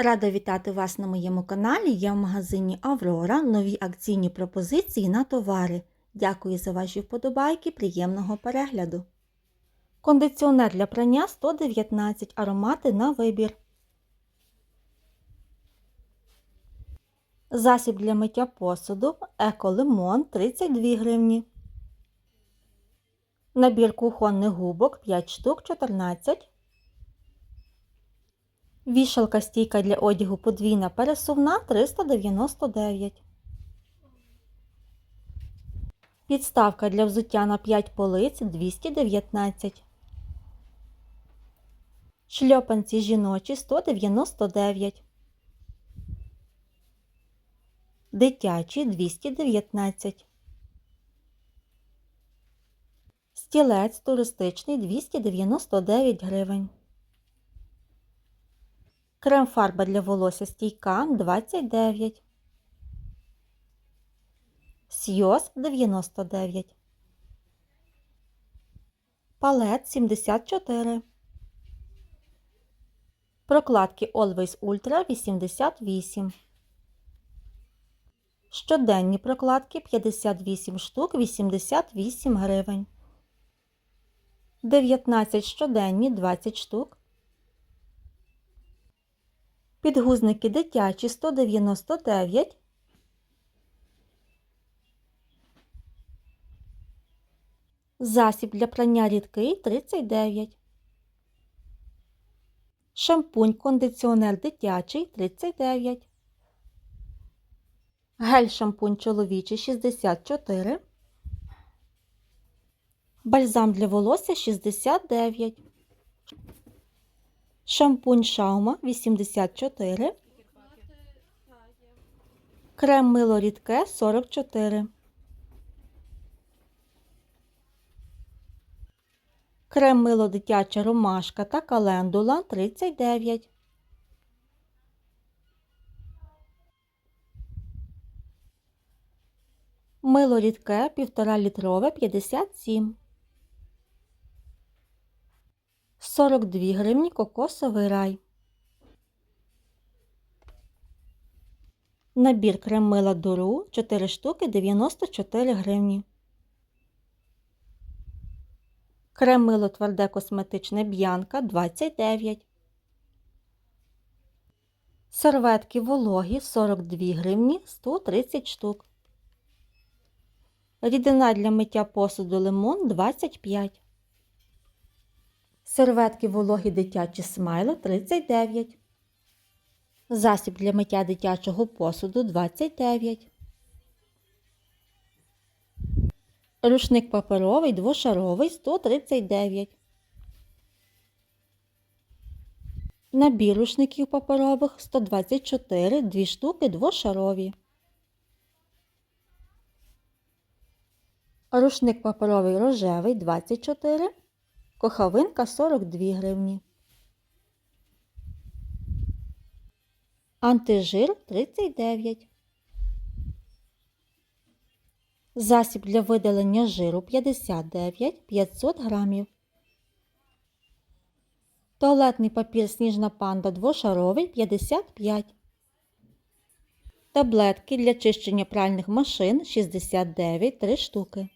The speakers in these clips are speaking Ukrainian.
Рада вітати вас на моєму каналі. Я в магазині Аврора. Нові акційні пропозиції на товари. Дякую за ваші вподобайки, приємного перегляду. Кондиціонер для прання 119 аромати на вибір. Засіб для миття посуду Еко-лимон 32 гривні. Набір кухонних губок 5 штук 14 Вішалка стійка для одягу подвійна пересувна 399. Підставка для взуття на 5 полиць 219. Шльопанці жіночі 199. Дитячі 219. Стілець туристичний 299 гривень. Крем-фарба для волосся стійка 29. Сйоз 99. Палет 74. Прокладки Always Ultra 88. Щоденні прокладки 58 штук 88 гривень. 19 щоденні 20 штук. Підгузники дитячі 199. Засіб для прання рідкий 39. Шампунь кондиціонер дитячий 39. Гель шампунь чоловічий 64. Бальзам для волосся 69. Шампунь Шаума 84. Крем мило рідке 44. Крем мило дитяча ромашка та календула 39. Мило рідке 1,5 літрове 57. 42 гривні кокосовий рай. Набір крем мила дуру 4 штуки 94 гривні. Крем мило тверде косметичне б'янка 29. Серветки вологі 42 гривні 130 штук. Рідина для миття посуду лимон 25. Серветки вологі дитячі смайло 39. Засіб для миття дитячого посуду 29. Рушник паперовий двошаровий 139. Набір рушників паперових 124, 2 штуки двошарові. Рушник паперовий рожевий 24. Кохавинка 42 гривні. Антижир 39. Засіб для видалення жиру 59 500 грамів. Туалетний папір сніжна панда двошаровий 55. Таблетки для чищення пральних машин 69 3 штуки.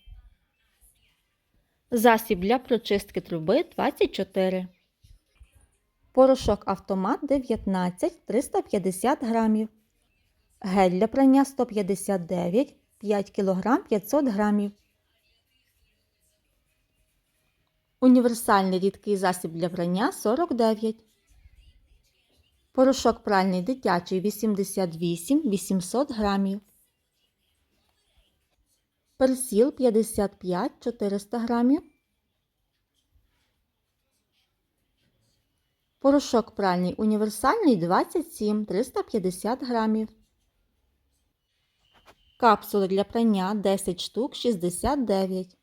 Засіб для прочистки труби 24. Порошок автомат 19 350 грамів. Гель для прання 159 5 кг 500 грамів. Універсальний рідкий засіб для прання 49. Порошок пральний дитячий 88 800 грамів. Персіл 55 400 грамів. Порошок пральний універсальний 27 350 грамів. Капсули для прання 10 штук 69.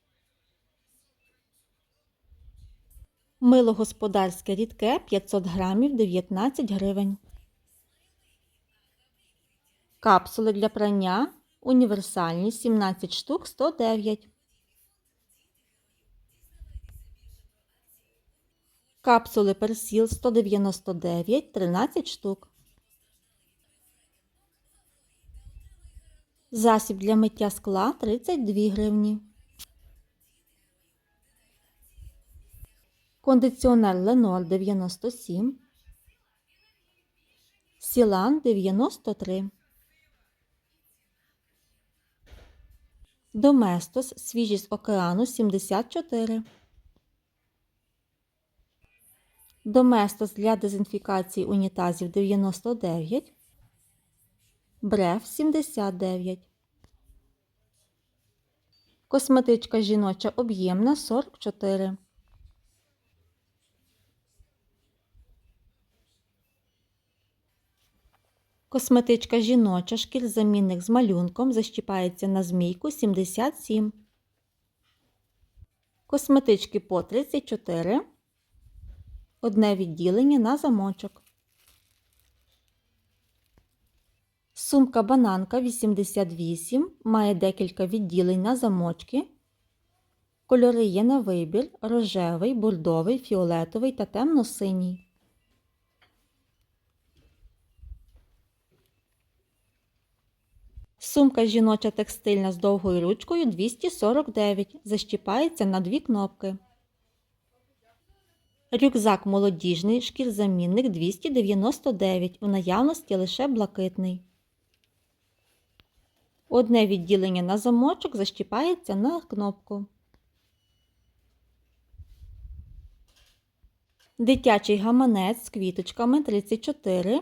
Мило господарське рідке 500 грамів 19 гривень. Капсули для прання Універсальність 17 штук 109. Капсули персіл 199 13 штук. Засіб для миття скла 32 гривні. Кондиціонер Ленор 97. Сілан 93. Доместос свіжість океану 74. Доместос для дезінфікації унітазів 99. Бреф 79. Косметичка жіноча об'ємна 44. Косметичка жіноча шкірзамінник з малюнком защіпається на змійку 77. Косметички по 34. Одне відділення на замочок. Сумка бананка 88 має декілька відділень на замочки. Кольори є на вибір: рожевий, бордовий, фіолетовий та темно-синій. Сумка жіноча текстильна з довгою ручкою 249. Защіпається на дві кнопки. Рюкзак молодіжний, шкірзамінник 299. У наявності лише блакитний. Одне відділення на замочок защіпається на кнопку. Дитячий гаманець з квіточками 34.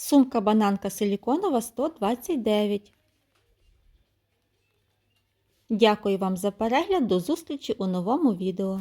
Сумка бананка силіконова 129. Дякую вам за перегляд. До зустрічі у новому відео.